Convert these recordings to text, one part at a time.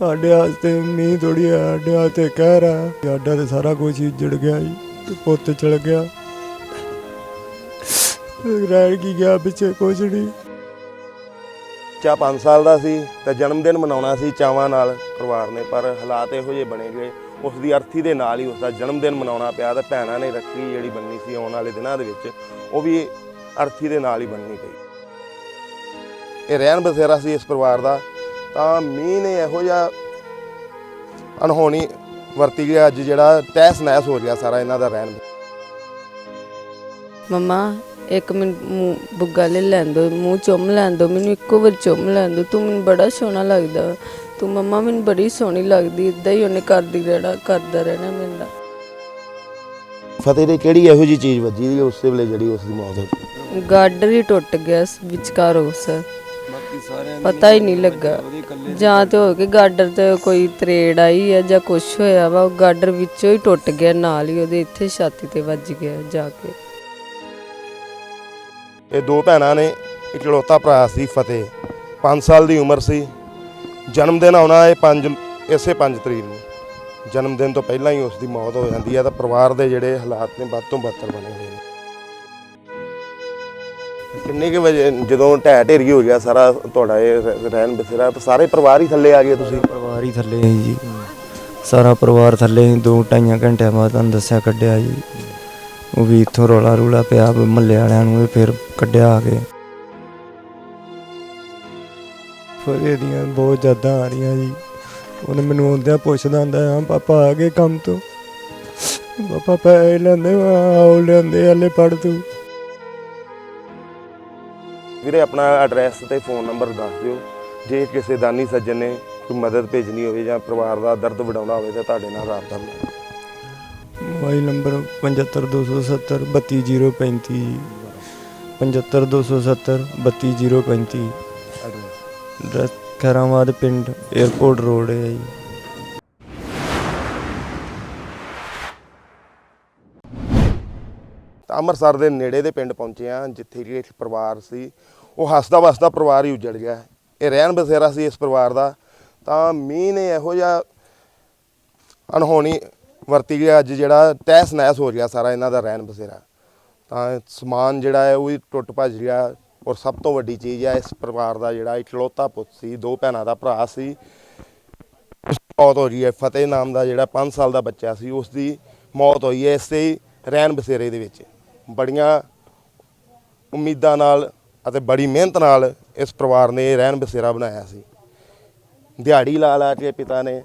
ਸਾਡੇ ਵਾਸਤੇ ਮੀਂਹ ਥੋੜੀ ਆ, ਸਾਡੇ ਵਾਸਤੇ ਕਹਿ ਰਿਹਾ ਸਾਡਾ ਤੇ ਸਾਰਾ ਕੁਝ ਹੀ ਜੜ ਗਿਆ ਜੀ, ਤੇ ਪੁੱਤ ਚਲ ਗਿਆ। ਰਹਿ ਕੀ ਗਿਆ ਪਿੱਛੇ ਕੁਝ ਨਹੀਂ। ਚਾ 5 ਸਾਲ ਦਾ ਸੀ, ਤਾਂ ਜਨਮ ਦਿਨ ਮਨਾਉਣਾ ਸੀ ਚਾਵਾਂ ਨਾਲ ਪਰਿਵਾਰ ਨੇ, ਪਰ ਹਾਲਾਤ ਇਹੋ ਜਿਹੇ ਬਣੇ ਗਏ ਉਸ ਦੀ ਅਰਥੀ ਦੇ ਨਾਲ ਹੀ ਉਸ ਦਾ ਜਨਮ ਦਿਨ ਮਨਾਉਣਾ ਪਿਆ ਤੇ ਭੈਣਾਂ ਨੇ ਰੱਖੀ ਜਿਹੜੀ ਬੰਨੀ ਸੀ ਆਉਣ ਵਾਲੇ ਦਿਨਾਂ ਦੇ ਵਿੱਚ, ਉਹ ਵੀ ਅਰਥੀ ਦੇ ਨਾਲ ਹੀ ਬੰਨੀ ਪਈ ਇਹ ਰਹਿਣ ਬਸੇਰਾ ਸੀ ਇਸ ਪਰਿਵਾਰ ਦਾ। ਤਾਂ ਮੀਂਹ ਨੇ ਇਹੋ ਜਿਹਾ ਅਨਹੋਣੀ ਵਰਤੀ ਗਿਆ ਅੱਜ ਜਿਹੜਾ ਤਹਿਸ ਨਹਿਸ ਹੋ ਗਿਆ ਸਾਰਾ ਇਹਨਾਂ ਦਾ ਰਹਿਣ ਮਮਾ ਇੱਕ ਮਿੰਟ ਮੂੰਹ ਬੁੱਗਾ ਲੈ ਲੈਣ ਦੋ ਮੂੰਹ ਚੁੰਮ ਲੈਣ ਦੋ ਮੈਨੂੰ ਇੱਕੋ ਵਾਰ ਚੁੰਮ ਲੈਣ ਦੋ ਤੂੰ ਮੈਨੂੰ ਬੜਾ ਸੋਹਣਾ ਲੱਗਦਾ। ਤੂੰ ਮੰਮਾ ਮੈਨੂੰ ਬੜੀ ਸੋਹਣੀ ਲੱਗਦੀ। ਇਦਾਂ ਹੀ ਉਹਨੇ ਕਰਦੀ ਰਹਿਣਾ ਕਰਦਾ ਰਹਿਣਾ ਮੇਰੇ ਨਾਲ। ਫਤਿਹ ਦੇ ਕਿਹੜੀ ਇਹੋ ਜੀ ਚੀਜ਼ ਵੱਜੀ ਦੀ ਉਸੇ ਵੇਲੇ ਜਿਹੜੀ ਉਸ ਦੀ ਮੌਤ ਹੋ ਗਈ ਗਾਡਰ ਹੀ ਟੁੱਟ ਗਿਆ ਵਿਚਕਾਰ ਉਸ ਪਤਾ ਹੀ ਨਹੀਂ ਲੱਗਾ। ਜਾਂ ਤੇ ਹੋ ਕੇ ਗਾਡਰ ਤੇ ਕੋਈ ਤਰੇੜ ਆਈ ਹੈ ਜਾਂ ਕੁਛ ਹੋਇਆ ਵਾ ਉਹ ਗਾਡਰ ਵਿੱਚੋਂ ਹੀ ਟੁੱਟ ਗਿਆ ਨਾਲ ਹੀ ਉਹਦੇ ਇੱਥੇ ਛਾਤੀ ਤੇ ਵੱਜ ਗਿਆ ਜਾ ਕੇ। ਇਹ ਦੋ ਭੈਣਾਂ ਨੇ ਇਕਲੌਤਾ ਭਰਾ ਸੀ ਫਤਿਹ 5 ਸਾਲ ਦੀ ਉਮਰ ਸੀ। ਜਨਮ ਦਿਨ ਆਉਣਾ ਇਹ 5 ਇਸੇ 5 ਤਰੀਕ ਨੂੰ। ਜਨਮ ਦਿਨ ਤੋਂ ਪਹਿਲਾਂ ਹੀ ਉਸ ਦੀ ਮੌਤ ਹੋ ਜਾਂਦੀ ਹੈ ਤਾਂ ਪਰਿਵਾਰ ਦੇ ਜਿਹੜੇ ਹਾਲਾਤ ਨੇ ਵੱਧ ਤੋਂ ਬੱਤਰ ਬਣੇ ਹੋਏ ਨੇ। ਕਿੰਨੇ ਕੁ ਵਜੇ ਜਦੋਂ ਢਹਿ ਢੇਰੀ ਹੋ ਗਿਆ ਸਾਰਾ ਤੁਹਾਡਾ ਇਹ ਰ- ਰਹਿਣ ਬਸੇਰਾ ਤਾਂ ਸਾਰੇ ਪਰਿਵਾਰ ਹੀ ਥੱਲੇ ਆ ਗਏ ਤੁਸੀਂ? ਪਰਿਵਾਰ ਹੀ ਥੱਲੇ ਹੈ ਜੀ। ਸਾਰਾ ਪਰਿਵਾਰ ਥੱਲੇ ਸੀ ਦੋ ਢਾਈਆਂ ਘੰਟਿਆਂ ਬਾਅਦ ਤੁਹਾਨੂੰ ਦੱਸਿਆ ਕੱਢਿਆ ਜੀ। ਉਹ ਵੀ ਇੱਥੋਂ ਰੋਲਾ ਰੂਲਾ ਪਿਆ ਮਹੱਲੇ ਵਾਲਿਆਂ ਨੂੰ ਵੀ ਫਿਰ ਕੱਢਿਆ ਆ ਕੇ। ਫਰੇ ਦੀਆਂ ਬਹੁਤ ਜ਼ਿਆਦਾ ਆ ਰਹੀਆਂ ਜੀ। ਉਹਨੇ ਮੈਨੂੰ ਆਉਂਦਿਆਂ ਪੁੱਛਦਾ ਹੁੰਦਾ ਹਾਂ ਪਾਪਾ ਆ ਗਏ ਕੰਮ ਤੋਂ? ਪਾਪਾ ਪੈ ਲੈਂਦੇ ਆਉ ਲੈਂਦੇ ਹਲੇ ਪੜ ਤੂੰ? ਵੀਰੇ ਆਪਣਾ ਐਡਰੈਸ ਤੇ ਫੋਨ ਨੰਬਰ ਦੱਸ ਦਿਓ। ਜੇ ਕਿਸੇ ਦਾਨੀ ਸੱਜਣ ਨੇ ਕੋਈ ਮਦਦ ਭੇਜਣੀ ਹੋਵੇ ਜਾਂ ਪਰਿਵਾਰ ਦਾ ਦਰਦ ਵਡਾਉਣਾ ਹੋਵੇ ਤਾਂ ਤੁਹਾਡੇ ਨਾਲ ਰਾਬਤਾ ਬਣਾਓ ਮੋਬਾਈਲ ਨੰਬਰ 75270 32035 75270 32035 ਐਡਰੈਸ ਖੈਰਾਬਾਦ ਪਿੰਡ 에어ਪੋਰਟ ਰੋਡ ਹੈ ਜੀ। ਤਾਂ ਅੰਮ੍ਰਿਤਸਰ ਦੇ ਨੇੜੇ ਦੇ ਪਿੰਡ ਪਹੁੰਚੇ ਆ ਜਿੱਥੇ ਕਿ ਇੱਕ ਪਰਿਵਾਰ ਸੀ। ਉਹ ਹੱਸਦਾ ਵਸਦਾ ਪਰਿਵਾਰ ਹੀ ਉਜੜ ਗਿਆ। ਇਹ ਰਹਿਣ ਬਸੇਰਾ ਸੀ ਇਸ ਪਰਿਵਾਰ ਦਾ। ਤਾਂ ਮੀਂਹ ਨੇ ਇਹੋ ਜਿਹਾ ਅਣਹੋਣੀ ਵਰਤੀ ਗਿਆ। ਅੱਜ ਜਿਹੜਾ ਤਹਿਸ ਨਹਿਸ ਹੋ ਗਿਆ ਸਾਰਾ ਇਹਨਾਂ ਦਾ ਰਹਿਣ ਬਸੇਰਾ। ਤਾਂ ਸਮਾਨ ਜਿਹੜਾ ਹੈ, ਉਹ ਵੀ ਟੁੱਟ ਭੱਜ ਗਿਆ ਔਰ ਸਭ ਤੋਂ ਵੱਡੀ ਚੀਜ਼ ਹੈ, ਇਸ ਪਰਿਵਾਰ ਦਾ ਜਿਹੜਾ ਇਕਲੌਤਾ ਪੁੱਤ ਸੀ, ਦੋ ਭੈਣਾਂ ਦਾ ਭਰਾ ਸੀ। ਮੌਤ ਹੋ ਗਈ ਹੈ। ਫਤਿਹ ਨਾਮ ਦਾ ਜਿਹੜਾ 5 ਸਾਲ ਦਾ ਬੱਚਾ ਸੀ, ਉਸ ਦੀ ਮੌਤ ਹੋਈ ਹੈ ਇਸੇ ਹੀ ਰਹਿਣ ਬਸੇਰੇ ਦੇ ਵਿੱਚ। ਬੜੀਆਂ ਉਮੀਦਾਂ ਨਾਲ ਅਤੇ ਬੜੀ ਮਿਹਨਤ ਨਾਲ ਇਸ ਪਰਿਵਾਰ ਨੇ ਇਹ ਰਹਿਣ ਬਸੇਰਾ ਬਣਾਇਆ ਸੀ। ਦਿਹਾੜੀ ਲਾ ਲਾ ਕੇ ਪਿਤਾ ਨੇ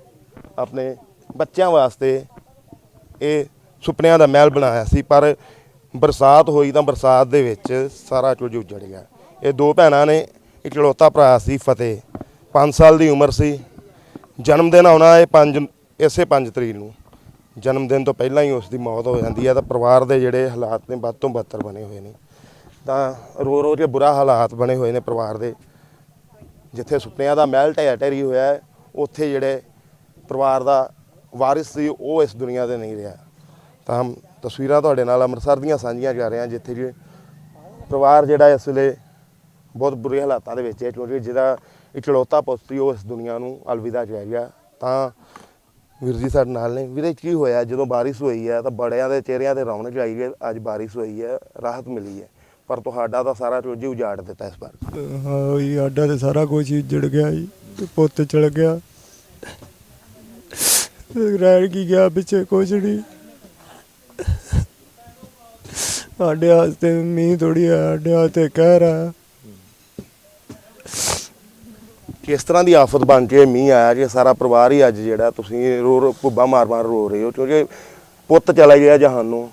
ਆਪਣੇ ਬੱਚਿਆਂ ਵਾਸਤੇ ਇਹ ਸੁਪਨਿਆਂ ਦਾ ਮਹਿਲ ਬਣਾਇਆ ਸੀ, ਪਰ ਬਰਸਾਤ ਹੋਈ ਤਾਂ ਬਰਸਾਤ ਦੇ ਵਿੱਚ ਸਾਰਾ ਕੁਝ ਉਜੜ ਗਿਆ। ਇਹ ਦੋ ਭੈਣਾਂ ਨੇ, ਇਕਲੌਤਾ ਭਰਾ ਸੀ ਫਤਿਹ 5 ਸਾਲ ਦੀ ਉਮਰ ਸੀ। ਜਨਮ ਦਿਨ ਆਉਣਾ ਇਹ 5 ਇਸੇ 5 ਤਰੀਕ ਨੂੰ। ਜਨਮ ਦਿਨ ਤੋਂ ਪਹਿਲਾਂ ਹੀ ਉਸ ਦੀ ਮੌਤ ਹੋ ਜਾਂਦੀ ਹੈ ਤਾਂ ਪਰਿਵਾਰ ਦੇ ਜਿਹੜੇ ਹਾਲਾਤ ਨੇ ਵੱਧ ਤੋਂ ਬਦਤਰ ਬਣੇ ਹੋਏ ਨੇ। ਤਾਂ ਰੋ ਰੋ ਕੇ ਬੁਰਾ ਹਾਲਾਤ ਬਣੇ ਹੋਏ ਨੇ ਪਰਿਵਾਰ ਦੇ। ਜਿੱਥੇ ਸੁਪਨਿਆਂ ਦਾ ਮਹਿਲ ਢਹਿ ਢਹਿਰੀ ਹੋਇਆ ਹੈ, ਉੱਥੇ ਜਿਹੜੇ ਪਰਿਵਾਰ ਦਾ ਵਾਰਿਸ ਸੀ ਉਹ ਇਸ ਦੁਨੀਆ ਤੇ ਨਹੀਂ ਰਿਹਾ। ਤਾਂ ਤਸਵੀਰਾਂ ਤੁਹਾਡੇ ਨਾਲ ਅੰਮ੍ਰਿਤਸਰ ਦੀਆਂ ਸਾਂਝੀਆਂ ਕਰ ਰਹੇ ਹਾਂ ਜਿੱਥੇ ਜੇ ਪਰਿਵਾਰ ਜਿਹੜਾ ਇਸ ਵੇਲੇ ਬਹੁਤ ਬੁਰੇ ਹਾਲਾਤਾਂ ਦੇ ਵਿੱਚ ਹੈ ਕਿਉਂਕਿ ਜਿਹਦਾ ਇਕਲੌਤਾ ਪੁੱਤ ਸੀ ਉਹ ਇਸ ਦੁਨੀਆ ਨੂੰ ਅਲਵਿਦਾ ਕਹਿ ਗਿਆ ਤਾਂ ਵੀਰ ਜੀ ਸਾਡੇ ਨਾਲ ਨੇ। ਵੀਰੇ, ਕੀ ਹੋਇਆ? ਜਦੋਂ ਬਾਰਿਸ਼ ਹੋਈ ਹੈ ਤਾਂ ਬੜਿਆਂ ਦੇ ਚਿਹਰਿਆਂ ਤੇ ਰੌਣਕ ਆਈ ਹੈ ਅੱਜ ਬਾਰਿਸ਼ ਹੋਈ ਹੈ, ਰਾਹਤ ਮਿਲੀ ਹੈ। ਪਰ ਤੁਹਾਡਾ ਤਾਂ ਸਾਰਾ ਕੁਝ ਉਜਾੜ ਦਿੱਤਾ ਇਸ ਵਾਰ। ਹਾਂ ਜੀ ਸਾਡਾ ਤੇ ਸਾਰਾ ਕੁਝ ਹੀ ਜੜ ਗਿਆ ਜੀ। ਪੁੱਤ ਚਲ ਗਿਆ। ਰਹਿ ਕੀ ਗਿਆ ਪਿੱਛੇ? ਕੁਝ ਨਹੀਂ। ਸਾਡੇ ਵਾਸਤੇ ਮੀਂਹ ਥੋੜੀ ਆ, ਸਾਡੇ ਵਾਸਤੇ ਕਹਿ ਰਿਹਾ ਕਿਸ ਤਰ੍ਹਾਂ ਦੀ ਆਫਤ ਬਣ ਕੇ ਮੀਂਹ ਆਇਆ ਕਿ ਸਾਰਾ ਪਰਿਵਾਰ ਹੀ ਅੱਜ ਜਿਹੜਾ ਤੁਸੀਂ ਰੋ ਰੋ ਭੁੱਬਾ ਮਾਰ ਮਾਰ ਰੋ ਰਹੇ ਹੋ, ਕਿਉਂਕਿ ਪੁੱਤ ਚਲਾ ਗਿਆ ਜਹਾਨ ਨੂੰ,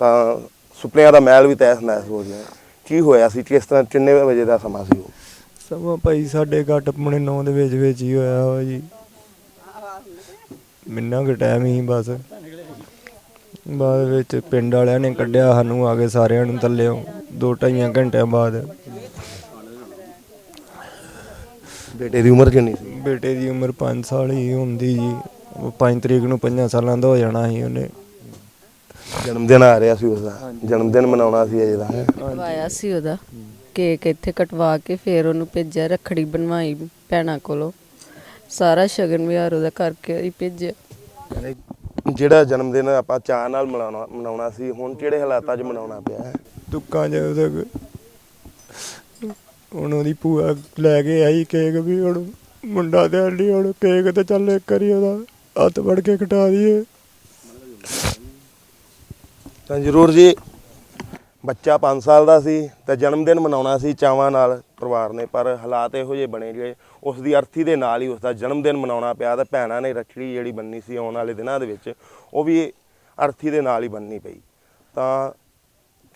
ਤਾਂ ਸੁਪਨਿਆਂ ਦਾ ਮਹਿਲ ਵੀ ਤੈਸ ਨੈਸ ਹੋ ਗਿਆ। ਕੀ ਹੋਇਆ ਸੀ, ਕਿਸ ਤਰ੍ਹਾਂ, ਕਿੰਨੇ ਵਜੇ ਦਾ ਸਮਾਂ ਸੀ ਉਹ? ਸਮਾਂ ਭਾਈ ਸਾਡੇ ਘੱਟ ਪੌਣੇ 9 ਦੇ ਵਿੱਚ ਵਿੱਚ ਹੀ ਹੋਇਆ ਵਾ ਜੀ। ਮਿੰਨਾ ਕੁ ਟਾਈਮ ਹੀ ਬਸ। ਬਾਅਦ ਵਿੱਚ ਪਿੰਡ ਵਾਲਿਆਂ ਨੇ ਕੱਢਿਆ ਸਾਨੂੰ ਆ ਕੇ ਸਾਰਿਆਂ ਨੂੰ ਥੱਲਿਓ, ਦੋ ਢਾਈਆਂ ਘੰਟਿਆਂ ਬਾਅਦ। ਬੇਟੇ ਦੀ ਉਮਰ ਕਿੰਨੀ ਸੀ? ਬੇਟੇ ਦੀ ਉਮਰ 5 ਸਾਲ ਹੀ ਹੁੰਦੀ ਜੀ। ਉਹ 5 ਤਰੀਕ ਨੂੰ 5 ਸਾਲਾਂ ਦਾ ਹੋ ਜਾਣਾ ਸੀ ਉਹਨੇ। ਜਨਮ ਦਿਨ ਆ ਰਿਹਾ ਸੀ ਉਸਦਾ ਜਨਮ ਦਿਨ ਮਨਾਉਣਾ ਸੀ ਅਜੇ ਦਾ। ਕਟਵਾਇਆ ਸੀ ਉਹਦਾ। ਕੇਕ ਇੱਥੇ ਕਟਵਾ ਕੇ ਫਿਰ ਉਹਨੂੰ ਭੇਜਿਆ ਰੱਖੜੀ ਬਣਵਾਈ ਭੈਣਾਂ ਕੋਲੋਂ। ਸਾਰਾ ਸ਼ਗਨ ਵਿਹਾਰ ਉਹਦਾ ਕਰਕੇ ਹੀ ਭੇਜਿਆ। ਜਿਹੜਾ ਜਨਮ ਦਿਨ ਆਪਾਂ ਚਾਹ ਨਾਲ ਮਨਾਉਣਾ ਮਨਾਉਣਾ ਸੀ ਹੁਣ ਕਿਹੜੇ ਹਾਲਾਤਾਂ 'ਚ ਮਨਾਉਣਾ ਪਿਆ? ਹੈ ਦੁੱਕਾਂ ਚ ਉਹਦੇ ਹੁਣ ਉਹਦੀ ਭੂਆ ਲੈ ਕੇ ਆਈ ਕੇਕ ਵੀ ਹੁਣ ਮੁੰਡਾ ਤੇ ਆਂਡੀ ਹੁਣ ਕੇਕ ਤੇ ਚੱਲ ਇੱਕ ਵਾਰੀ ਉਹਦਾ ਹੱਥ ਫੜ ਕੇ ਕਟਾ ਦਈਏ। ਤਾਂ ਜ਼ਰੂਰ ਜੀ। ਬੱਚਾ 5 ਸਾਲ ਦਾ ਸੀ ਤੇ ਜਨਮ ਦਿਨ ਮਨਾਉਣਾ ਸੀ ਚਾਵਾਂ ਨਾਲ ਪਰਿਵਾਰ ਨੇ, ਪਰ ਹਾਲਾਤ ਇਹੋ ਜਿਹੇ ਬਣੇ ਜਿਹੜੇ ਉਸ ਦੀ ਅਰਥੀ ਦੇ ਨਾਲ ਹੀ ਉਸ ਦਾ ਜਨਮ ਦਿਨ ਮਨਾਉਣਾ ਪਿਆ ਤੇ ਭੈਣਾਂ ਨੇ ਰੱਖੜੀ ਜਿਹੜੀ ਬੰਨੀ ਸੀ ਆਉਣ ਵਾਲੇ ਦਿਨਾਂ ਦੇ ਵਿੱਚ, ਉਹ ਵੀ ਅਰਥੀ ਦੇ ਨਾਲ ਹੀ ਬੰਨਣੀ ਪਈ। ਤਾਂ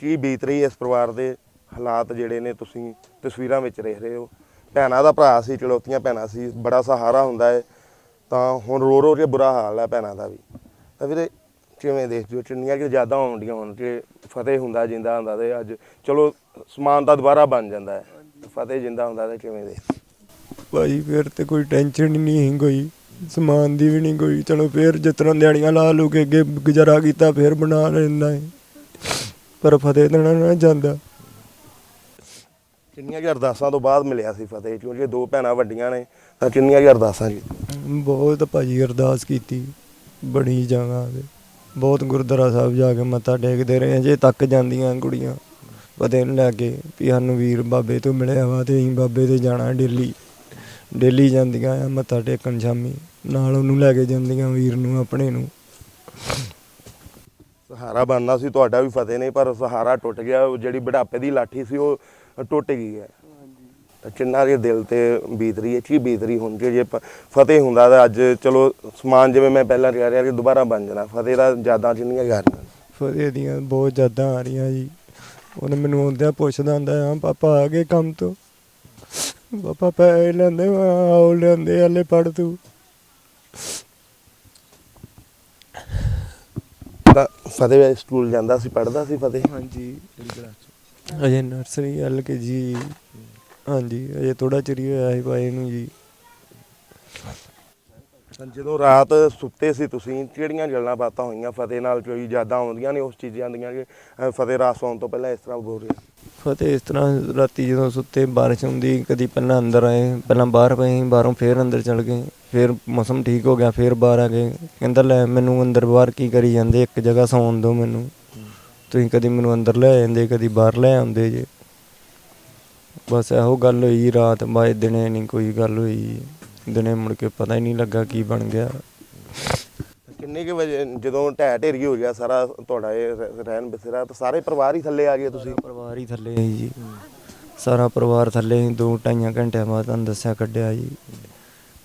ਕੀ ਬੀਤ ਰਹੀ ਇਸ ਪਰਿਵਾਰ ਦੇ ਹਾਲਾਤ ਜਿਹੜੇ ਨੇ ਤੁਸੀਂ ਤਸਵੀਰਾਂ ਵਿੱਚ ਦੇਖ ਰਹੇ ਹੋ। ਭੈਣਾਂ ਦਾ ਭਰਾ ਸੀ ਚਲੋਤੀਆਂ ਭੈਣਾਂ ਸੀ, ਬੜਾ ਸਹਾਰਾ ਹੁੰਦਾ ਹੈ। ਤਾਂ ਹੁਣ ਰੋ ਰੋ ਕੇ ਬੁਰਾ ਹਾਲ ਹੈ ਭੈਣਾਂ ਦਾ ਵੀ। ਤਾਂ ਵੀਰੇ, ਕਿਵੇਂ ਦੇਖ ਹੋ ਚੁੰਨੀਆਂ ਕਿ ਜ਼ਿਆਦਾ ਆਉਂਦੀਆਂ ਹੁਣ? ਕਿ ਫਤਿਹ ਹੁੰਦਾ, ਜਿੰਦਾ ਹੁੰਦਾ ਤੇ ਅੱਜ ਚਲੋ ਸਮਾਨ ਤਾਂ ਦੁਬਾਰਾ ਬਣ ਜਾਂਦਾ ਹੈ। ਫਤਿਹ, ਜਿੰਦਾ ਹੁੰਦਾ ਤੇ ਕਿਵੇਂ ਦੇ ਭਾਈ, ਫਿਰ ਤੇ ਕੋਈ ਟੈਨਸ਼ਨ ਨਹੀਂ ਸੀ ਕੋਈ ਸਮਾਨ ਦੀ ਵੀ ਨਹੀਂ ਕੋਈ ਚਲੋ ਫਿਰ ਜਿਸ ਤਰ੍ਹਾਂ ਦਿਹਾੜੀਆਂ ਲਾ ਲੂ ਕੇ ਅੱਗੇ ਗੁਜ਼ਾਰਾ ਕੀਤਾ, ਫਿਰ ਬਣਾ ਲੈਂਦਾ ਹੈ। ਪਰ ਫਤਿਹ ਦੇਣਾ ਨਾ ਜਾਂਦਾ। ਕਿੰਨੀਆਂ ਕਿ ਅਰਦਾਸਾਂ ਤੋਂ ਬਾਅਦ ਮਿਲਿਆ ਸੀ ਫਤਿਹ ਕਿਉਂਕਿ ਦੋ ਭੈਣਾਂ ਵੱਡੀਆਂ ਨੇ ਤਾਂ ਕਿੰਨੀਆਂ ਕਿ ਅਰਦਾਸਾਂ ਜੀ ਬਹੁਤ ਭਾਜੀ ਅਰਦਾਸ ਕੀਤੀ ਬੜੀ ਜਗ੍ਹਾ ਤੇ। ਬਹੁਤ ਗੁਰਦੁਆਰਾ ਸਾਹਿਬ ਜਾ ਕੇ ਮੱਥਾ ਟੇਕਦੇ ਰਹੇ ਜੇ ਤੱਕ ਜਾਂਦੀਆਂ ਕੁੜੀਆਂ। ਪਤੇ ਨੂੰ ਲੈ ਕੇ ਵੀ ਸਾਨੂੰ ਵੀਰ ਬਾਬੇ ਤੋਂ ਮਿਲਿਆ ਵਾ ਤੇ ਅਸੀਂ ਬਾਬੇ ਤੇ ਜਾਣਾ ਡੇਲੀ। ਡੇਲੀ ਜਾਂਦੀਆਂ ਆ ਮੱਥਾ ਟੇਕਣ ਸ਼ਾਮੀ। ਨਾਲ ਉਹਨੂੰ ਲੈ ਕੇ ਜਾਂਦੀਆਂ ਵੀਰ ਨੂੰ ਆਪਣੇ ਨੂੰ। ਸਹਾਰਾ ਬਣਨਾ ਸੀ ਤੁਹਾਡਾ ਵੀ ਫਤਿਹ ਨਹੀਂ ਪਰ ਸਹਾਰਾ ਟੁੱਟ ਗਿਆ। ਉਹ ਜਿਹੜੀ ਬੁਢਾਪੇ ਦੀ ਲਾਠੀ ਸੀ ਉਹ ਟੁੱਟ ਗਈ ਹੈ। ਤਾਂ ਕਿੰਨਾ ਦੇ ਦਿਲ ਤੇ ਬੀਤ ਰਹੀ ਹੈ ਕੀ ਬੀਤ ਰਹੀ ਹੁਣ? ਕਿ ਜੇ ਫਤਿਹ ਹੁੰਦਾ ਤਾਂ ਅੱਜ ਚਲੋ ਸਮਾਨ ਜਿਵੇਂ ਮੈਂ ਪਹਿਲਾਂ ਕਹਿ ਰਿਹਾ ਕਿ ਦੁਬਾਰਾ ਬਣ ਜਾਣਾ। ਫਤਿਹ ਦਾ ਯਾਦਾਂ ਕਿੰਨੀਆਂ ਯਾਰੀਆਂ ਫਤਿਹ ਦੀਆਂ ਬਹੁਤ ਯਾਦਾਂ ਆ ਰਹੀਆਂ ਜੀ। ਉਹਨੇ ਮੈਨੂੰ ਆਉਂਦਿਆਂ ਪੁੱਛਦਾ ਹੁੰਦਾ ਆ ਪਾਪਾ ਆ ਗਏ ਕੰਮ ਤੋਂ? ਪਾਪਾ ਪੈ ਲੈਂਦੇ ਆਉ ਲੈਂਦੇ ਹਲੇ ਪੜ ਤੂੰ। ਤਾਂ ਫਤਿਹ ਸਕੂਲ ਜਾਂਦਾ ਸੀ ਪੜਦਾ ਸੀ ਫਤਿਹ? ਹਾਂਜੀ ਅਜੇ ਨਰਸਰੀ ਐਲ ਕੇ ਜੀ। ਹਾਂਜੀ ਅਜੇ ਥੋੜਾ ਚਿਰ ਹੀ ਹੋਇਆ ਸੀ ਪਾਏ ਨੂੰ ਜੀ। ਜਦੋਂ ਰਾਤ ਸੁੱਤੇ ਸੀ ਤੁਸੀਂ ਕਿਹੜੀਆਂ ਗੱਲਾਂ ਬਾਤਾਂ ਹੋਈਆਂ? ਫਤਿਹ ਨਾਲ ਕੋਈ ਯਾਦਾਂ ਆਉਂਦੀਆਂ ਨੇ ਉਸ ਚੀਜ਼ਾਂ ਦੀਆਂ ਕਿ ਅ, ਫਤਿਹ ਰਾਤ ਸੌਣ ਤੋਂ ਪਹਿਲਾਂ ਇਸ ਤਰ੍ਹਾਂ ਬੋਲ ਰਿਹਾ ਫਤਿਹ ਇਸ ਤਰ੍ਹਾਂ ਰਾਤੀ ਜਦੋਂ ਸੁੱਤੇ ਬਾਰਿਸ਼ ਹੁੰਦੀ ਕਦੀ ਪਹਿਲਾਂ ਅੰਦਰ ਆਏ ਪਹਿਲਾਂ ਬਾਹਰ ਪਏ ਬਾਹਰੋਂ ਫੇਰ ਅੰਦਰ ਚਲ ਗਏ ਫੇਰ ਮੌਸਮ ਠੀਕ ਹੋ ਗਿਆ ਫੇਰ ਬਾਹਰ ਆ ਗਏ। ਕਹਿੰਦਾ ਲੈ ਮੈਨੂੰ ਅੰਦਰ ਬਾਹਰ ਕੀ ਕਰੀ ਜਾਂਦੇ ਇੱਕ ਜਗ੍ਹਾ ਸੌਣ ਦਿਓ ਮੈਨੂੰ। ਤੁਸੀਂ ਕਦੀ ਮੈਨੂੰ ਅੰਦਰ ਲੈ ਜਾਂਦੇ ਕਦੀ ਬਾਹਰ ਲੈ ਆਉਂਦੇ ਜੇ। ਬਸ ਇਹੋ ਗੱਲ ਹੋਈ ਰਾਤ ਬਾਅਦ ਦਿਨੇ ਨਹੀਂ ਕੋਈ ਗੱਲ ਹੋਈ ਦਿਨੇ ਮੁੜ ਕੇ ਪਤਾ ਹੀ ਨਹੀਂ ਲੱਗਾ ਕੀ ਬਣ ਗਿਆ। ਕਿੰਨੇ ਕੁ ਵਜੇ ਜਦੋਂ ਢਹਿ ਢੇਰੀ ਹੋ ਗਿਆ ਸਾਰਾ ਤੁਹਾਡਾ ਇਹ ਰ- ਰਹਿਣ ਬਸੇਰਾ ਤਾਂ ਸਾਰੇ ਪਰਿਵਾਰ ਹੀ ਥੱਲੇ ਆ ਗਏ ਤੁਸੀਂ? ਪਰਿਵਾਰ ਹੀ ਥੱਲੇ ਹੈ ਜੀ। ਸਾਰਾ ਪਰਿਵਾਰ ਥੱਲੇ ਸੀ ਦੋ ਢਾਈਆਂ ਘੰਟਿਆਂ ਬਾਅਦ ਤੁਹਾਨੂੰ ਦੱਸਿਆ ਕੱਢਿਆ ਜੀ।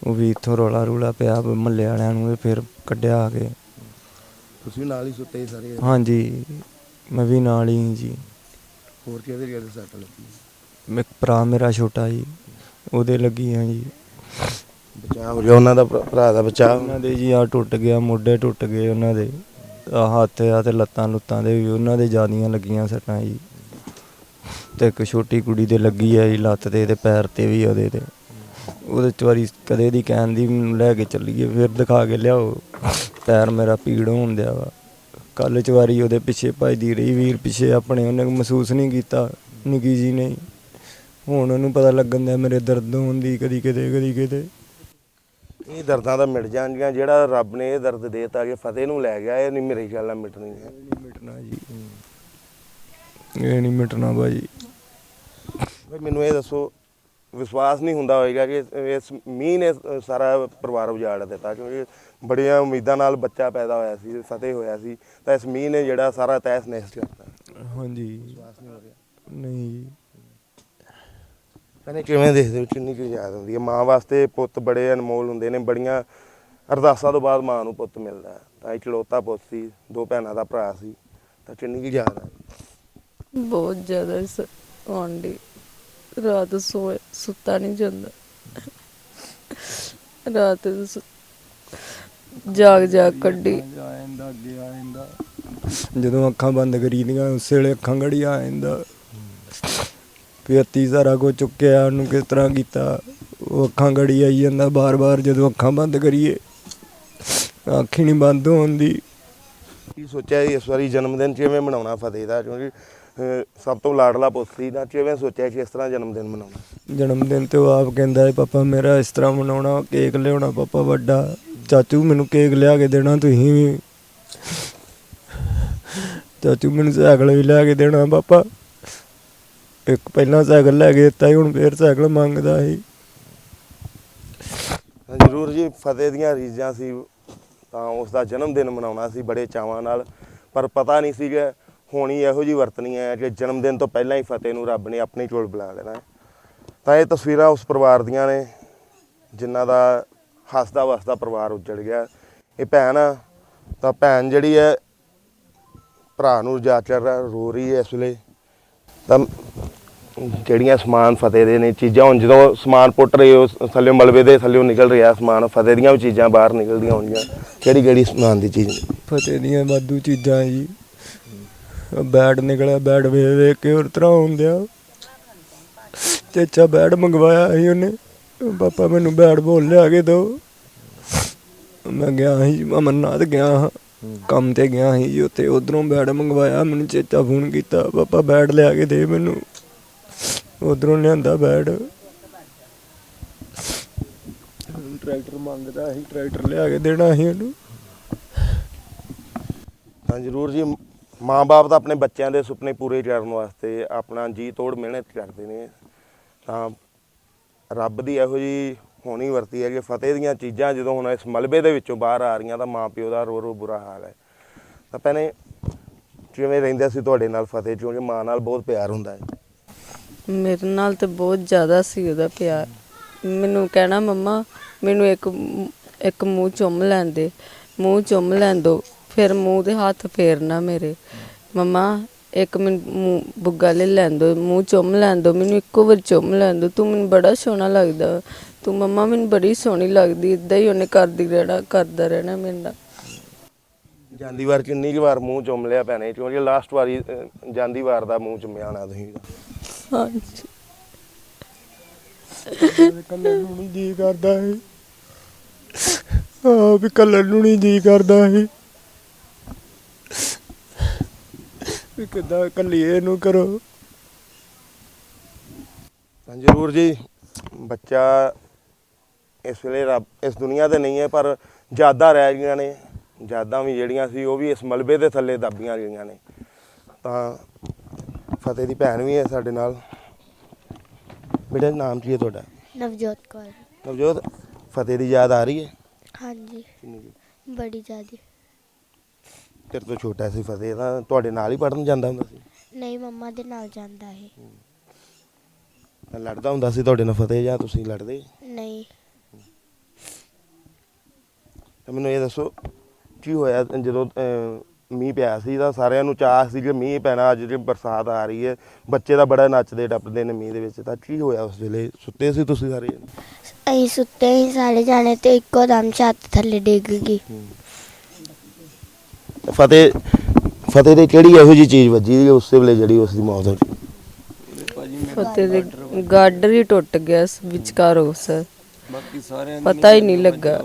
ਉਹ ਵੀ ਇੱਥੋਂ ਰੋਲਾ ਰੂਲਾ ਪਿਆ ਮੱਲੇ ਵਾਲਿਆਂ ਨੂੰ ਵੀ ਫਿਰ ਕੱਢਿਆ ਆ ਕੇ। ਤੁਸੀਂ ਨਾਲ ਹੀ ਸੁੱਤੇ ਸੀ ਸਾਰੇ? ਹਾਂਜੀ। ਮੈਂ ਵੀ ਨਾਲ ਹੀ ਜੀ। ਹੋਰ ਕਿਹਦੇ ਕਿਹਦੇ ਸੱਟ ਲੱਗੀ? ਮੈਂ ਭਰਾ ਮੇਰਾ ਛੋਟਾ ਜੀ ਉਹਦੇ ਲੱਗੀ ਆ ਜੀ। ਬਚਾਅ ਹੋ ਗਿਆ ਉਹਨਾਂ ਦਾ ਭਰਾ ਭਰਾ ਦਾ ਬਚਾਅ? ਉਹਨਾਂ ਦੇ ਜੀ ਆ ਟੁੱਟ ਗਿਆ ਮੋਢੇ ਟੁੱਟ ਗਏ ਉਹਨਾਂ ਦੇ। ਹੱਥ ਆ ਤੇ ਲੱਤਾਂ ਲੁੱਤਾਂ ਦੇ ਵੀ ਉਹਨਾਂ ਦੇ ਜਿਆਦੀਆਂ ਲੱਗੀਆਂ ਸੱਟਾਂ ਜੀ। ਤੇ ਇੱਕ ਛੋਟੀ ਕੁੜੀ ਦੇ ਲੱਗੀ ਆ ਜੀ ਲੱਤ ਤੇ ਤੇ ਪੈਰ ਤੇ ਵੀ ਉਹਦੇ ਤੇ। ਉਹਦੇ ਚਵਾਰੀ ਕਦੇ ਦੀ ਕਹਿਣ ਦੀ ਮੈਨੂੰ ਲੈ ਕੇ ਚੱਲੀਏ ਫਿਰ ਦਿਖਾ ਕੇ ਲਿਆਓ। ਪੈਰ ਮੇਰਾ ਪੀੜ ਹੋਣ ਦਿਆ ਵਾ। ਕੱਲ ਚਵਾਰੀ ਉਹਦੇ ਪਿੱਛੇ ਭਜਦੀ ਰਹੀ ਵੀਰ ਪਿੱਛੇ ਆਪਣੇ ਉਹਨੇ ਮਹਿਸੂਸ ਨਹੀਂ ਕੀਤਾ ਨਿੱਕੀ ਜੀ ਨੇ। ਹੁਣ ਉਹਨੂੰ ਪਤਾ ਲੱਗਣ ਦਿਆ ਮੇਰੇ ਦਰਦ ਹੋਣ ਦੀ ਕਦੀ ਕਿਤੇ ਕਦੀ ਕਿਤੇ। ਇਹ ਦਰਦਾਂ ਦਾ ਮਿਟ ਜਾਣਗੀਆਂ ਜਿਹੜਾ ਰੱਬ ਨੇ ਇਹ ਦਰਦ ਦੇਤਾ ਕਿ ਫਤਿਹ ਨੂੰ ਲੈ ਗਿਆ ਇਹ ਨਹੀਂ ਮੇਰੇ ਖਿਆਲ ਨਾਲ ਮਿਟਣੀ ਹੈ। ਨਹੀਂ ਮਿਟਣਾ ਜੀ ਇਹ ਨਹੀਂ ਮਿਟਣਾ ਭਾਜੀ ਮੈਨੂੰ ਇਹ ਦੱਸੋ ਵਿਸ਼ਵਾਸ ਨਹੀਂ ਹੁੰਦਾ ਹੋਏਗਾ ਕਿ ਇਸ ਮੀਂਹ ਨੇ ਸਾਰਾ ਪਰਿਵਾਰ ਉਜਾੜ ਦਿੱਤਾ ਕਿਉਂਕਿ ਬੜੀਆਂ ਉਮੀਦਾਂ ਨਾਲ ਬੱਚਾ ਪੈਦਾ ਹੋਇਆ ਸੀ ਫਤਿਹ ਹੋਇਆ ਸੀ ਤਾਂ ਇਸ ਮੀਂਹ ਨੇ ਜਿਹੜਾ ਸਾਰਾ ਤਹਿਸ ਨਹਿਸ ਕਰਤਾ। ਹਾਂਜੀ। ਵਿਸ਼ਵਾਸ ਨਹੀਂ ਹੋ ਰਿਹਾ। ਨਹੀਂ। ਜੀ ਕਹਿੰਦੇ ਕਿਵੇਂ ਦੇਖਦੇ ਹੋ? ਕਿੰਨੀ ਕੁ ਯਾਦ ਹੁੰਦੀ ਹੈ? ਮਾਂ ਵਾਸਤੇ ਪੁੱਤ ਬੜੇ ਅਨਮੋਲ ਹੁੰਦੇ ਨੇ ਬੜੀਆਂ ਅਰਦਾਸਾਂ ਤੋਂ ਬਾਅਦ ਮਾਂ ਨੂੰ ਪੁੱਤ ਮਿਲਦਾ ਹੈ। ਤਾਂ ਇਕਲੌਤਾ ਪੁੱਤ ਸੀ ਦੋ ਭੈਣਾਂ ਦਾ ਭਰਾ ਸੀ ਤਾਂ ਕਿੰਨੀ ਕੁ ਯਾਦ ਹੈ? ਬਹੁਤ ਜ਼ਿਆਦਾ ਆਉਂਦੀ। ਰਾਤ ਸੋਏ ਸੁੱਤਾ ਨਹੀਂ ਜਾਂਦਾ। ਰਾਤ ਸੁ- ਜਾਗ ਜਾਗ ਕੱਢੀ। ਆਇੰਦਾ ਅੱਗੇ ਆਇੰਦਾ ਜਦੋਂ। ਅੱਖਾਂ ਬੰਦ ਕਰੀਦੀਆਂ ਉਸੇ ਵੇਲੇ ਅੱਖਾਂ ਗੜੀ ਆ ਜਾਂਦਾ। ਫਿਰ ਅੱਤੀ ਸਾਰਾ ਕੁਝ ਚੁੱਕਿਆ ਉਹਨੂੰ ਕਿਸ ਤਰ੍ਹਾਂ ਕੀਤਾ। ਉਹ ਅੱਖਾਂ ਗੜੀ ਆਈ ਜਾਂਦਾ ਬਾਰ-ਬਾਰ ਜਦੋਂ ਅੱਖਾਂ ਬੰਦ ਕਰੀਏ ਅੱਖ ਹੀ ਨਹੀਂ ਬੰਦ ਹੋਣ ਦੀ ਕੀ ਸੋਚਿਆ ਇਸ ਵਾਰੀ ਜਨਮ ਦਿਨ ਕਿਵੇਂ ਮਨਾਉਣਾ ਫਤਿਹ ਦਾ? ਕਿਉਂਕਿ ਸਭ ਤੋਂ ਲਾਡਲਾ ਪੁੱਤ ਸੀ ਨਾ ਕਿਵੇਂ ਸੋਚਿਆ ਕਿ ਇਸ ਤਰ੍ਹਾਂ ਜਨਮ ਦਿਨ ਮਨਾਉਣਾ। ਜਨਮ ਦਿਨ ਤੇ ਉਹ ਆਪ ਕਹਿੰਦਾ ਹੈ ਪਾਪਾ ਮੇਰਾ ਇਸ ਤਰ੍ਹਾਂ ਮਨਾਉਣਾ ਕੇਕ ਲਿਆਉਣਾ ਪਾਪਾ ਵੱਡਾ। ਚਾਚੂ ਮੈਨੂੰ ਕੇਕ ਲਿਆ ਕੇ ਦੇਣਾ ਤੁਸੀਂ ਵੀ। ਚਾਚੂ ਮੈਨੂੰ ਸਾਈਕਲ ਵੀ ਲਿਆ ਕੇ ਦੇਣਾ ਪਾਪਾ। ਇੱਕ ਪਹਿਲਾਂ ਸਾਈਕਲ ਲੈ ਕੇ ਦਿੱਤਾ ਹੁਣ ਫੇਰ ਸਾਈਕਲ ਮੰਗਦਾ ਸੀ। ਜ਼ਰੂਰ ਜੀ ਫਤਿਹ ਦੀਆਂ ਰੀਝਾਂ ਸੀ ਤਾਂ ਉਸ ਦਾ ਜਨਮ ਦਿਨ ਮਨਾਉਣਾ ਸੀ ਬੜੇ ਚਾਵਾਂ ਨਾਲ। ਪਰ ਪਤਾ ਨਹੀਂ ਸੀ ਕਿ ਹੋਣੀ ਇਹੋ ਜੀ ਵਰਤਣੀ ਹੈ ਕਿ ਜਨਮ ਦਿਨ ਤੋਂ ਪਹਿਲਾਂ ਹੀ ਫਤਿਹ ਨੂੰ ਰੱਬ ਨੇ ਆਪਣੇ ਕੋਲ ਬੁਲਾ ਲੈਣਾ ਹੈ। ਤਾਂ ਇਹ ਤਸਵੀਰਾਂ ਉਸ ਪਰਿਵਾਰ ਦੀਆਂ ਨੇ ਜਿਨ੍ਹਾਂ ਦਾ ਹੱਸਦਾ ਵਸਦਾ ਪਰਿਵਾਰ ਉੱਜੜ ਗਿਆ। ਇਹ ਭੈਣ ਆ, ਤਾਂ ਭੈਣ ਜਿਹੜੀ ਹੈ ਭਰਾ ਨੂੰ ਜਾ ਚੜ ਰੋ ਰਹੀ ਹੈ ਇਸ ਵੇਲੇ। ਤਾਂ ਜਿਹੜੀਆਂ ਸਮਾਨ ਫਤਿਹ ਦੇ ਨੇ ਚੀਜ਼ਾਂ ਹੁਣ ਜਦੋਂ ਸਮਾਨ ਪੁੱਟ ਰਹੇ ਹੋ ਥੱਲੇ ਮਲਬੇ ਦੇ ਥੱਲੇ ਨਿਕਲ ਰਿਹਾ ਸਮਾਨ ਫਤਿਹ ਦੀਆਂ ਵੀ ਚੀਜ਼ਾਂ ਬਾਹਰ ਨਿਕਲਦੀਆਂ ਹੋਣਗੀਆਂ। ਕਿਹੜੀ ਕਿਹੜੀ ਸਮਾਨ ਦੀ ਚੀਜ਼ ਫਤਿਹ ਦੀਆਂ ਵਾਧੂ ਚੀਜ਼ਾਂ ਜੀ। ਬੈਡ ਨਿਕਲਿਆ, ਬੈਡ ਵੇਖ ਵੇਖ ਕੇ ਹੋਰ ਤਰ੍ਹਾਂ ਹੁੰਦਿਆ ਚੇਚਾ ਬੈਡ ਮੰਗਵਾਇਆ ਸੀ ਉਹਨੇ। ਪਾਪਾ ਮੈਨੂੰ ਬੈਡ ਬੋਲ ਲਿਆ ਕੇ ਦੋ। ਮੈਂ ਗਿਆ ਸੀ ਅਮਰਨਾਥ ਗਿਆ ਹਾਂ। ਕੰਮ ਤੇ ਗਿਆ ਸੀ ਜੀ ਉੱਥੇ, ਉਧਰੋਂ ਬੈਡ ਮੰਗਵਾਇਆ, ਮੈਨੂੰ ਚੇਚਾ ਫੋਨ ਕੀਤਾ, ਪਾਪਾ ਬੈਡ ਲਿਆ ਕੇ ਦੇ ਮੈਨੂੰ। ਉਧਰੋਂ ਲਿਆਂਦਾ ਬੈਡ। ਟਰੈਕਟਰ ਮੰਗਦਾ ਸੀ, ਟਰੈਕਟਰ ਲਿਆ ਕੇ ਦੇਣਾ ਸੀ ਉਹਨੂੰ। ਤਾਂ ਜ਼ਰੂਰ ਜੀ ਮਾਂ-ਬਾਪ ਤਾਂ ਆਪਣੇ ਬੱਚਿਆਂ ਦੇ ਸੁਪਨੇ ਪੂਰੇ ਕਰਨ ਵਾਸਤੇ ਆਪਣਾ ਜੀ ਤੋੜ ਮਿਹਨਤ ਕਰਦੇ ਨੇ। ਤਾਂ ਰੱਬ ਦੀ ਇਹੋ ਜੀ ਹੋਣੀ ਵਰਤੀ ਹੈ ਕਿ ਫਤਿਹ ਦੀਆਂ ਚੀਜ਼ਾਂ ਜਦੋਂ ਹੁਣ ਇਸ ਮਲਬੇ ਦੇ ਵਿੱਚੋਂ ਬਾਹਰ ਆ ਰਹੀਆਂ ਤਾਂ ਮਾਂ ਪਿਓ ਦਾ ਰੋ ਰੋ ਬੁਰਾ ਹਾਲ ਹੈ। ਤਾਂ ਭੈਣੇ ਜਿਵੇਂ ਰਹਿੰਦੇ ਸੀ ਤੁਹਾਡੇ ਨਾਲ ਫਤਿਹ? ਕਿਉਂਕਿ ਮਾਂ ਨਾਲ ਬਹੁਤ ਪਿਆਰ ਹੁੰਦਾ ਹੈ। ਮੇਰੇ ਨਾਲ ਤੇ ਬਹੁਤ ਜ਼ਿਆਦਾ ਸੀ ਉਹਦਾ ਪਿਆਰ। ਮੈਨੂੰ ਕਹਿਣਾ, ਮੰਮਾ, ਮੈਨੂੰ ਇੱਕ ਇੱਕ ਮੂੰਹ ਚੁੰਮ ਲੈਣ ਦੇ। ਮੂੰਹ ਚੁੰਮ ਲੈਣ ਦੋ। ਫਿਰ ਮੂੰਹ ਦੇ ਹੱਥ ਫੇਰਨਾ ਮੇਰੇ। ਮੰਮਾ ਇੱਕ ਮਿੰਟ ਮੂੰਹ ਬੁੱਗਾ ਲੈ ਲੈਣ ਦੋ ਮੂੰਹ ਚੁੰਮ ਲੈਣ ਦੋ ਮੈਨੂੰ ਇੱਕੋ ਵਾਰ ਚੁੰਮ ਲੈਣ ਦੋ ਤੂੰ ਮੈਨੂੰ ਬੜਾ ਸੋਹਣਾ ਲੱਗਦਾ। ਤੂੰ ਮੰਮਾ ਮੈਨੂੰ ਬੜੀ ਸੋਹਣੀ ਲੱਗਦੀ। ਇਦਾਂ ਹੀ ਉਹਨੇ ਕਰਦੀ ਰਹਿਣਾ ਕਰਦਾ ਰਹਿਣਾ ਮੇਰੇ ਨਾਲ। ਜਾਂਦੀ ਵਾਰ ਕਿੰਨੀ ਕੁ ਵਾਰ ਮੂੰਹ ਚੁੰਮ ਲਿਆ ਭੈਣੇ? ਕਿਉਂਕਿ ਲਾਸਟ ਵਾਰੀ ਅਹ, ਜਾਂਦੀ ਵਾਰ ਦਾ ਮੂੰਹ ਚੁੰਮਿਆ ਹੋਣਾ ਤੁਸੀਂ। ਹਾਂਜੀ। ਕੱਲਰ ਨੂੰ ਨਹੀਂ ਜੀ ਕਰਦਾ ਹੈ ਆ ਵੀ ਕੱਲਰ ਨੂੰ ਨਹੀਂ ਜੀ ਕਰਦਾ ਹੈ ਵੀ ਕਿੱਦਾਂ ਕੱਲੀਏ ਨੂੰ ਕਰੋ। ਤਾਂ ਜ਼ਰੂਰ ਜੀ। ਬੱਚਾ ਇਸ ਵੇਲੇ ਰੱਬ ਇਸ ਦੁਨੀਆ ਤੇ ਨਹੀਂ ਹੈ ਪਰ ਯਾਦਾਂ ਰਹਿ ਗਈਆਂ ਨੇ। ਯਾਦਾਂ ਵੀ ਜਿਹੜੀਆਂ ਸੀ ਉਹ ਵੀ ਇਸ ਮਲਬੇ ਦੇ ਥੱਲੇ ਦੱਬੀਆਂ ਗਈਆਂ ਨੇ। ਤਾਂ ਫਤਿਹ ਦੀ ਭੈਣ ਵੀ ਹੈ ਸਾਡੇ ਨਾਲ। ਬੇਟਾ ਨਾਮ ਕੀ ਹੈ ਤੁਹਾਡਾ? ਨਵਜੋਤ ਕੌਰ। ਨਵਜੋਤ ਫਤਿਹ ਦੀ ਯਾਦ ਆ ਰਹੀ ਹੈ? ਹਾਂਜੀ। ਕਿੰਨੀ ਕੁ? ਬੜੀ ਜ਼ਿਆਦੀ। ਤੇਰੇ ਤੋਂ ਛੋਟਾ ਸੀ ਫਤਿਹ ਤਾਂ ਤੁਹਾਡੇ ਨਾਲ ਹੀ ਪੜਨ ਜਾਂਦਾ ਹੁੰਦਾ ਸੀ। ਨਹੀਂ ਮੰਮਾ ਦੇ ਨਾਲ ਜਾਂਦਾ ਹੈ ਤਾਂ ਲੜਦਾ ਹੁੰਦਾ ਸੀ ਤੁਹਾਡੇ ਨਾਲ ਫਤਿਹ ਜਾਂ ਤੁਸੀਂ ਲੜਦੇ? ਨਹੀਂ। ਤਾਂ ਮੈਨੂੰ ਇਹ ਦੱਸੋ ਕੀ ਹੋਇਆ ਜਦੋਂ ਅਹ, ਮੀਂਹ ਪਿਆ ਸੀ ਤਾਂ ਸਾਰਿਆਂ ਨੂੰ ਚਾਹ ਸੀ ਕਿ ਮੀਂਹ ਪੈਣਾ ਅੱਜ ਜਿਹੜੀ ਬਰਸਾਤ ਆ ਰਹੀ ਹੈ ਬੱਚੇ ਤਾਂ ਬੜਾ ਨੱਚਦੇ ਟੱਪਦੇ ਨੇ ਮੀਂਹ ਦੇ ਵਿੱਚ ਤਾਂ ਕੀ ਹੋਇਆ ਉਸ ਵੇਲੇ? ਸੁੱਤੇ ਸੀ ਤੁਸੀਂ ਸਾਰੇ? ਅਸੀਂ ਸੁੱਤੇ ਹੀ ਸਾਰੇ ਜਾਣੇ ਤੇ ਇੱਕੋ ਦਮ ਛੱਤ ਥੱਲੇ ਡਿੱਗ ਗਈ ਫਤਿਹ ਫਤਿਹ ਦੇ ਕਿਹੜੀ ਇਹੋ ਜੀ ਚੀਜ਼ ਵੱਜੀ ਜਿਹੜੀ ਉਸੇ ਵੇਲੇ ਜਿਹੜੀ ਉਸ ਦੀ ਮੌਤ ਹੋ ਗਈ ਫਤਿਹ ਦੇ ਗਾਡਰ ਹੀ ਟੁੱਟ ਗਿਆ ਸੀ ਵਿਚਕਾਰੋਂ ਸਰ। ਬਾਕੀ ਸਾਰਿਆਂ ਪਤਾ ਹੀ ਨਹੀਂ ਲੱਗਾ।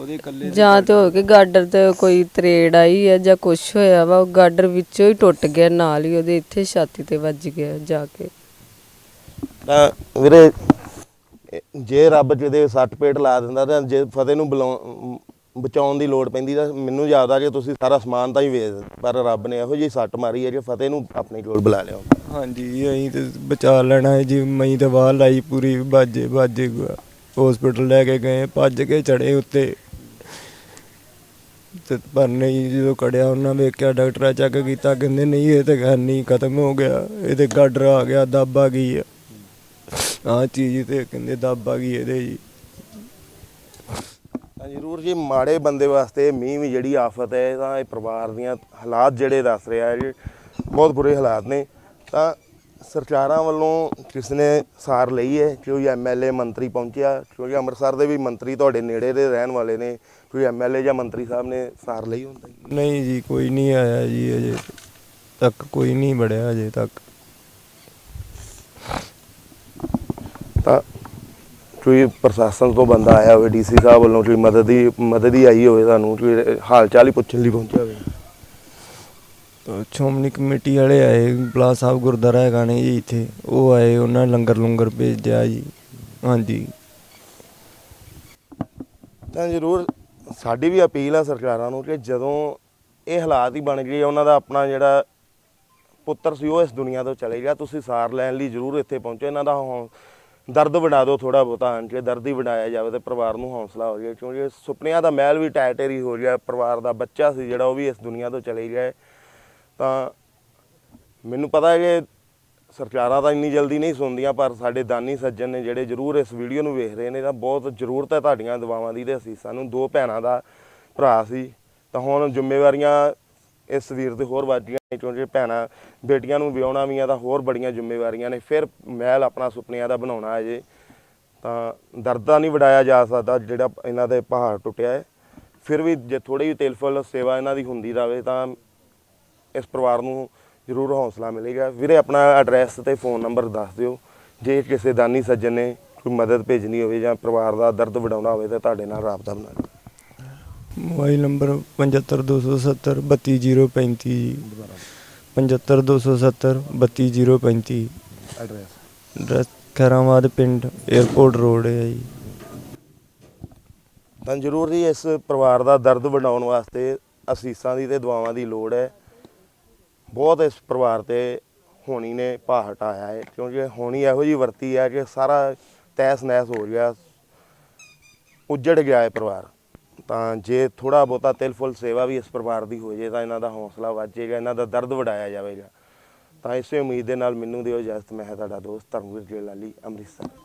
ਜਾਂ ਤੇ ਹੋ ਕੇ ਗਾਡਰ ਤੇ ਕੋਈ ਤਰੇੜ ਆਈ ਹੈ ਜਾਂ ਕੁਛ ਹੋਇਆ ਵਾ ਉਹ ਗਾਡਰ ਵਿੱਚੋਂ ਹੀ ਟੁੱਟ ਗਿਆ ਨਾਲ ਹੀ ਉਹਦੇ ਇੱਥੇ ਛਾਤੀ ਤੇ ਵੱਜ ਗਿਆ ਜਾ ਕੇ। ਤਾਂ ਵੀਰੇ ਇਹ ਜੇ ਰੱਬ ਜਿਹਦੇ ਸੱਟ ਪੇਟ ਲਾ ਦਿੰਦਾ ਤਾਂ ਜੇ ਫਤਿਹ ਨੂੰ ਬੁਲਾਉ- ਬਚਾਉਣ ਦੀ ਲੋੜ ਪੈਂਦੀ ਤਾਂ ਮੈਨੂੰ ਯਾਦ ਆ ਜੇ ਤੁਸੀਂ ਸਾਰਾ ਸਮਾਨ ਤਾਂ ਹੀ ਵੇਚ ਪਰ ਰੱਬ ਨੇ ਇਹੋ ਜਿਹੀ ਸੱਟ ਮਾਰੀ ਹੈ ਜੇ ਫਤਿਹ ਨੂੰ ਆਪਣੀ ਕੋਲ ਬੁਲਾ ਲਿਆ। ਹਾਂਜੀ, ਅਸੀਂ ਤੇ ਬਚਾ ਲੈਣਾ ਹੈ ਜੀ ਮਈ ਤੇ ਵਾਹ ਲਾਈ ਪੂਰੀ, ਬਾਜੇ ਬਾਜੇ ਹਸਪੀਟਲ ਲੈ ਕੇ ਗਏ, ਭੱਜ ਕੇ ਚੜੇ ਉੱਤੇ। ਤੇ ਪਰ ਨਹੀਂ, ਜਦੋਂ ਕੜਿਆ ਉਹਨਾਂ ਵੇਖਿਆ, ਡਾਕਟਰਾਂ ਚੈੱਕ ਕੀਤਾ, ਕਹਿੰਦੇ ਨਹੀਂ, ਇਹ ਤੇ ਗੱਲ ਨਹੀਂ, ਖਤਮ ਹੋ ਗਿਆ। ਇਹਦੇ ਤੇ ਗਾਡਰ ਆ ਗਿਆ, ਦੱਬ ਆ ਗਈ ਆ। ਆਹ ਚੀਜ਼ ਤੇ ਕਹਿੰਦੇ ਦੱਬ ਆ ਗਈ ਇਹਦੇ ਜੀ। ਤਾਂ ਜ਼ਰੂਰ ਜੀ ਮਾੜੇ ਬੰਦੇ ਵਾਸਤੇ ਮੀਂਹ ਵੀ ਜਿਹੜੀ ਆਫਤ ਹੈ ਤਾਂ ਇਹ ਪਰਿਵਾਰ ਦੀਆਂ ਹਾਲਾਤ ਜਿਹੜੇ ਦੱਸ ਰਿਹਾ ਹੈ ਜੀ ਬਹੁਤ ਬੁਰੇ ਹਾਲਾਤ ਨੇ। ਤਾਂ ਸਰਕਾਰਾਂ ਵੱਲੋਂ ਕਿਸ ਨੇ ਸਾਰ ਲਈ ਹੈ? ਕੋਈ ਐਮਐਲਏ ਮੰਤਰੀ ਪਹੁੰਚਿਆ ਕਿਉਂਕਿ ਅੰਮ੍ਰਿਤਸਰ ਦੇ ਵੀ ਮੰਤਰੀ ਤੁਹਾਡੇ ਨੇੜੇ ਦੇ ਰਹਿਣ ਵਾਲੇ ਨੇ ਕੋਈ ਐਮਐਲਏ ਜਾਂ ਮੰਤਰੀ ਸਾਹਿਬ ਨੇ ਸਾਰ ਲਈ ਹੁੰਦਾ ਨਹੀਂ ਜੀ ਕੋਈ ਨਹੀਂ ਆਇਆ ਜੀ ਅਜੇ ਤੱਕ ਕੋਈ ਨਹੀਂ ਬੜਿਆ ਅਜੇ ਤੱਕ। ਤਾਂ ਕੋਈ ਪ੍ਰਸ਼ਾਸਨ ਤੋਂ ਬੰਦਾ ਆਇਆ ਹੋਵੇ ਡੀਸੀ ਸਾਹਿਬ ਵੱਲੋਂ ਕੋਈ ਮਦਦ ਦੀ ਮਦਦ ਹੀ ਆਈ ਹੋਵੇ ਤੁਹਾਨੂੰ ਕੋਈ ਹਾਲ ਚਾਲ ਹੀ ਪੁੱਛਣ ਲਈ ਪਹੁੰਚਿਆ ਹੋਵੇ। ਅਹ ਸ਼੍ਰੋਮਣੀ ਕਮੇਟੀ ਵਾਲੇ ਆਏ ਬਲਾ ਸਾਹਿਬ ਗੁਰਦੁਆਰਾ ਹੈਗਾ ਨੇ ਜੀ ਇੱਥੇ ਉਹ ਆਏ ਉਹਨਾਂ ਲੰਗਰ ਲੰਗਰ ਭੇਜਿਆ ਜੀ। ਹਾਂਜੀ। ਤਾਂ ਜ਼ਰੂਰ ਸਾਡੀ ਵੀ ਅਪੀਲ ਆ ਸਰਕਾਰਾਂ ਨੂੰ ਕਿ ਜਦੋਂ ਇਹ ਹਾਲਾਤ ਹੀ ਬਣ ਗਏ ਉਹਨਾਂ ਦਾ ਆਪਣਾ ਜਿਹੜਾ ਪੁੱਤਰ ਸੀ ਉਹ ਇਸ ਦੁਨੀਆ ਤੋਂ ਚਲੇ ਗਿਆ ਤੁਸੀਂ ਸਾਰ ਲੈਣ ਲਈ ਜ਼ਰੂਰ ਇੱਥੇ ਪਹੁੰਚੋ ਇਹਨਾਂ ਦਾ ਦਰਦ ਵਡਾ ਦਿਓ ਥੋੜਾ ਬਹੁਤਾ ਆਣ ਕੇ ਦਰਦ ਹੀ ਵਡਾਇਆ ਜਾਵੇ ਤੇ ਪਰਿਵਾਰ ਨੂੰ ਹੌਸਲਾ ਹੋ ਜਾਏ, ਕਿਉਂਕਿ ਸੁਪਨਿਆਂ ਦਾ ਮਹਿਲ ਵੀ ਟਾਇਰ ਟੇਰੀ ਹੋ ਗਿਆ ਪਰਿਵਾਰ ਦਾ ਬੱਚਾ ਸੀ ਜਿਹੜਾ, ਉਹ ਵੀ ਇਸ ਦੁਨੀਆ ਤੋਂ ਚਲੇ ਗਿਆ ਤਾਂ ਮੈਨੂੰ ਪਤਾ ਹੈ ਕਿ ਸਰਕਾਰਾਂ ਤਾਂ ਇੰਨੀ ਜਲਦੀ ਨਹੀਂ ਸੁਣਦੀਆਂ, ਪਰ ਸਾਡੇ ਦਾਨੀ ਸੱਜਣ ਨੇ ਜਿਹੜੇ ਜ਼ਰੂਰ ਇਸ ਵੀਡੀਓ ਨੂੰ ਵੇਖ ਰਹੇ ਨੇ, ਤਾਂ ਬਹੁਤ ਜ਼ਰੂਰਤ ਹੈ ਤੁਹਾਡੀਆਂ ਦੁਆਵਾਂ ਦੀ ਤੇ ਅਸੀਂ ਸਾਨੂੰ ਦੋ ਭੈਣਾਂ ਦਾ ਭਰਾ ਸੀ। ਤਾਂ ਹੁਣ ਜ਼ਿੰਮੇਵਾਰੀਆਂ ਇਸ ਵੀਰ ਤੇ ਹੋਰ ਵੱਧ ਨੇ ਕਿਉਂਕਿ ਭੈਣਾਂ ਬੇਟੀਆਂ ਨੂੰ ਵਿਆਹੁਣਾ ਵੀ ਆ ਤਾਂ ਹੋਰ ਬੜੀਆਂ ਜ਼ਿੰਮੇਵਾਰੀਆਂ ਨੇ। ਫਿਰ ਮਹਿਲ ਆਪਣਾ ਸੁਪਨਿਆਂ ਦਾ ਬਣਾਉਣਾ ਹੈ ਜੇ। ਤਾਂ ਦਰਦ ਦਰਦਾਂ ਨਹੀਂ ਵਡਾਇਆ ਜਾ ਸਕਦਾ, ਜਿਹੜਾ ਇਹਨਾਂ ਦੇ ਪਹਾੜ ਟੁੱਟਿਆ ਹੈ। ਫਿਰ ਵੀ ਜੇ ਥੋੜੀ ਜਿਹੀ ਤਿਲਫਲ ਸੇਵਾ ਇਹਨਾਂ ਦੀ ਹੁੰਦੀ ਰਹੇ ਤਾਂ ਇਸ ਪਰਿਵਾਰ ਨੂੰ ਜ਼ਰੂਰ ਹੌਸਲਾ ਮਿਲੇਗਾ। ਵੀਰੇ, ਆਪਣਾ ਐਡਰੈਸ ਤੇ ਫੋਨ ਨੰਬਰ ਦੱਸ ਦਿਓ। ਜੇ ਕਿਸੇ ਦਾਨੀ ਸੱਜਣ ਨੇ ਕੋਈ ਮਦਦ ਭੇਜਣੀ ਹੋਵੇ ਜਾਂ ਪਰਿਵਾਰ ਦਾ ਦਰਦ ਵਡਾਉਣਾ ਹੋਵੇ ਤਾਂ ਤੁਹਾਡੇ ਨਾਲ ਰਾਬਤਾ ਬਣਾ ਲਓ ਮੋਬਾਈਲ ਨੰਬਰ 75270 32035 ਜੀ 75270 32035 ਐਡਰੈਸ ਐਡਰੈਸ ਖੈਰਾਬਾਦ ਪਿੰਡ 에어ਪੋਰਟ ਰੋਡ ਹੈ ਜੀ। ਤਾਂ ਜ਼ਰੂਰ ਜੀ ਇਸ ਪਰਿਵਾਰ ਦਾ ਦਰਦ ਵਡਾਉਣ ਵਾਸਤੇ ਅਸੀਸਾਂ ਦੀ ਤੇ ਦੁਆਵਾਂ ਦੀ ਲੋੜ ਹੈ। ਬਹੁਤ ਇਸ ਪਰਿਵਾਰ ਤੇ ਹੋਣੀ ਨੇ ਭਾਅ ਹਟਾਇਆ ਹੈ ਕਿਉਂਕਿ ਹੋਣੀ ਇਹੋ ਜੀ ਵਰਤੀ ਹੈ ਕਿ ਸਾਰਾ ਤੈਸ ਨੈਸ ਹੋ ਗਿਆ ਉੱਜੜ ਗਿਆ ਹੈ ਪਰਿਵਾਰ। ਤਾਂ ਜੇ ਥੋੜਾ ਬਹੁਤਾ ਤਿਲ ਫੁੱਲ ਸੇਵਾ ਵੀ ਇਸ ਪਰਿਵਾਰ ਦੀ ਹੋ ਜੇ ਤਾਂ ਇਹਨਾਂ ਦਾ ਹੌਸਲਾ ਵੱਧ ਜਾਏਗਾ ਇਹਨਾਂ ਦਾ ਦਰਦ ਵਡਾਇਆ ਜਾਵੇਗਾ। ਤਾਂ ਇਸੇ ਉਮੀਦ ਦੇ ਨਾਲ ਮੈਨੂੰ ਦਿਓ ਇਜਾਜ਼ਤ, ਮੈਂ ਹਾਂ ਤੁਹਾਡਾ ਦੋਸਤ ਧਰਮਵੀਰ ਜੇਲਾਲੀ ਅੰਮ੍ਰਿਤਸਰ।